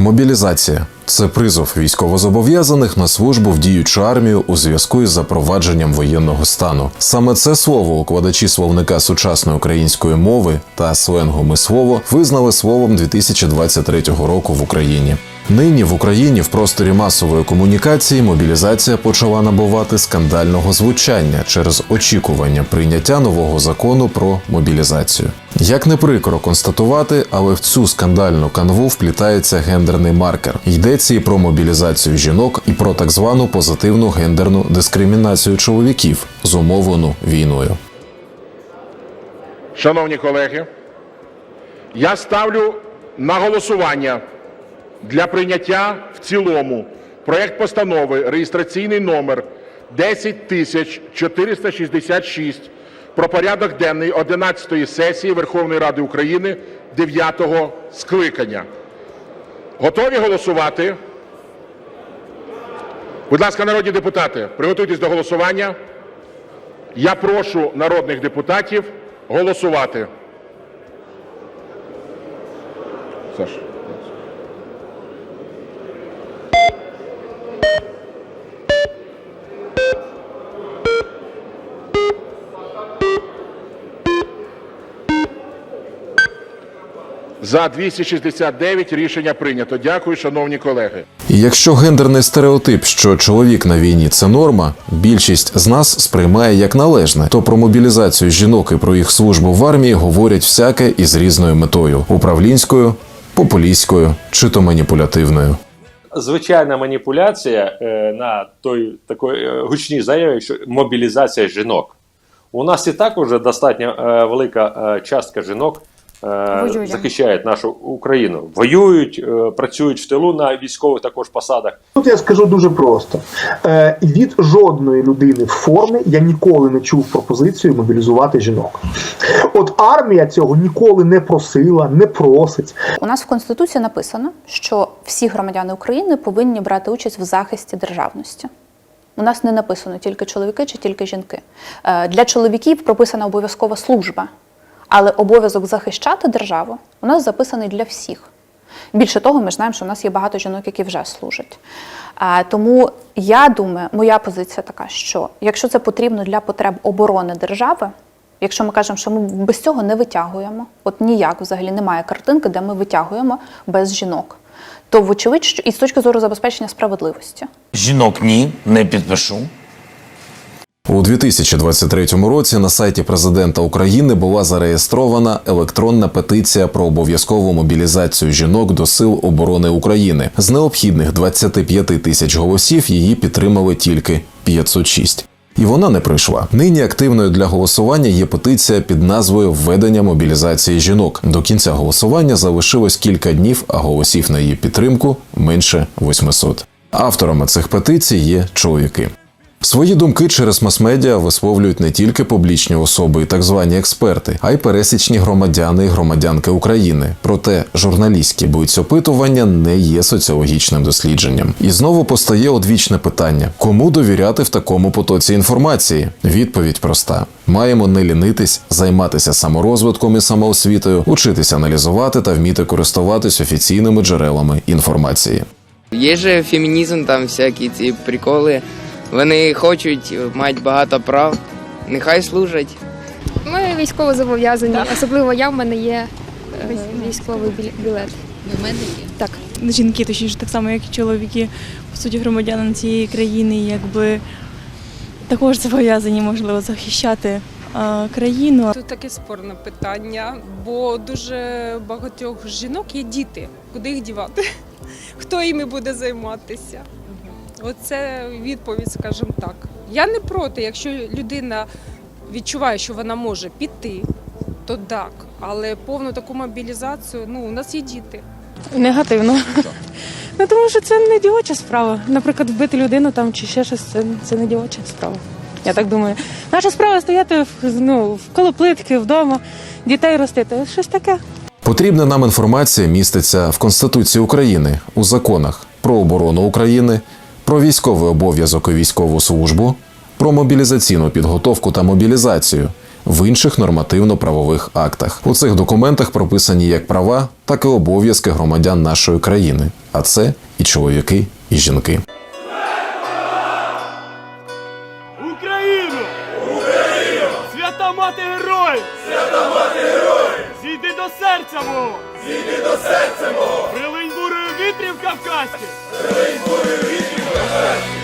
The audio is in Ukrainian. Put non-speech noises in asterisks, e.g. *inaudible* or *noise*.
Мобілізація це призов військовозобов'язаних на службу в діючу армію у зв'язку із запровадженням воєнного стану. Саме це слово укладачі словника сучасної української мови та сленгу мислово визнали словом 2023 року в Україні. Нині в Україні в просторі масової комунікації мобілізація почала набувати скандального звучання через очікування прийняття нового закону про мобілізацію. Як не прикро констатувати, але в цю скандальну канву вплітається гендерний маркер. Йдеться і про мобілізацію жінок, і про так звану позитивну гендерну дискримінацію чоловіків, зумовлену війною. Шановні колеги, я ставлю на голосування для прийняття в цілому проект постанови реєстраційний номер 10466 про порядок денний одинадцятої сесії Верховної Ради України дев'ятого скликання. Готові голосувати? Будь ласка, народні депутати, приготуйтесь до голосування. Я прошу народних депутатів голосувати. Саша. За-269 Рішення прийнято. Дякую, шановні колеги. Якщо гендерний стереотип, що чоловік на війні це норма, більшість з нас сприймає як належне, то про мобілізацію жінок і про їх службу в армії говорять всяке із різною метою управлінською, популістською чи то маніпулятивною. Звичайна маніпуляція е, на той такої е, гучній заяві, що мобілізація жінок. У нас і так уже достатньо е, велика частка жінок, Воює. захищають нашу Україну, воюють, е, працюють в тилу на військових також посадах. Тут я скажу дуже просто: е, від жодної людини в формі я ніколи не чув пропозицію мобілізувати жінок. От армія цього ніколи не просила, не просить. У нас в конституції написано, що всі громадяни України повинні брати участь в захисті державності. У нас не написано тільки чоловіки чи тільки жінки. Е, Для чоловіків прописана обов'язкова служба, але обов'язок захищати державу у нас записаний для всіх. Більше того, ми знаємо, що у нас є багато жінок, які вже служать. Тому я думаю, моя позиція така, що якщо це потрібно для потреб оборони держави, якщо ми кажемо, що ми без цього не витягуємо, от ніяк взагалі немає картинки, де ми витягуємо без жінок, то вочевидь, що і з точки зору забезпечення справедливості. Жінок ні, не підпишу. У 2023 році на сайті президента України була зареєстрована електронна петиція про обов'язкову мобілізацію жінок до сил оборони України. З необхідних 25 тисяч голосів її підтримали тільки 506. І вона не пройшла. Нині активною для голосування є петиція під назвою Введення мобілізації жінок. До кінця голосування залишилось кілька днів, а голосів на її підтримку менше 800. Авторами цих петицій є чоловіки. Свої думки через мас-медіа висловлюють не тільки публічні особи і так звані експерти, а й пересічні громадяни і громадянки України. Проте журналістські блиц-опитування не є соціологічним дослідженням. І знову постає одвічне питання: кому довіряти в такому потоці інформації? Відповідь проста: маємо не лінитись, займатися саморозвитком і самоосвітою, учитися аналізувати та вміти користуватись офіційними джерелами інформації. Є же фемінізм, там всякі ці приколи. Вони хочуть, мають багато прав. Нехай служать. Ми військово зобов'язані, особливо я в мене є е, військовий білет. Так. жінки, точніше, так само, як і чоловіки, по суті, громадянин цієї країни, якби також зобов'язані, можливо, захищати а, країну. Тут таке спорне питання, бо дуже багатьох жінок є діти. Куди їх дівати? *laughs* Хто іми буде займатися? Оце відповідь, скажімо так. Я не проти, якщо людина відчуває, що вона може піти, то так. Але повну таку мобілізацію, ну, у нас є діти. Негативно. *laughs* Ну, тому що це не дівоча справа. Наприклад, вбити людину там чи ще щось, це, це не дівоча справа. Я так думаю. Наша справа стояти в- ну, коло плитки вдома, дітей ростити. Щось таке. Потрібна нам інформація міститься в Конституції України, у законах про оборону України, про військовий обов'язок і військову службу, про мобілізаційну підготовку та мобілізацію, в інших нормативно-правових актах. У цих документах прописані як права, так і обов'язки громадян нашої країни, а це і чоловіки, і жінки. Україну! Україну! Мати героїв! Свята мати героїв! Зійди до серця мого! Зійди до серця мого! Прилинь бурою вітрів кавказьких! Amen.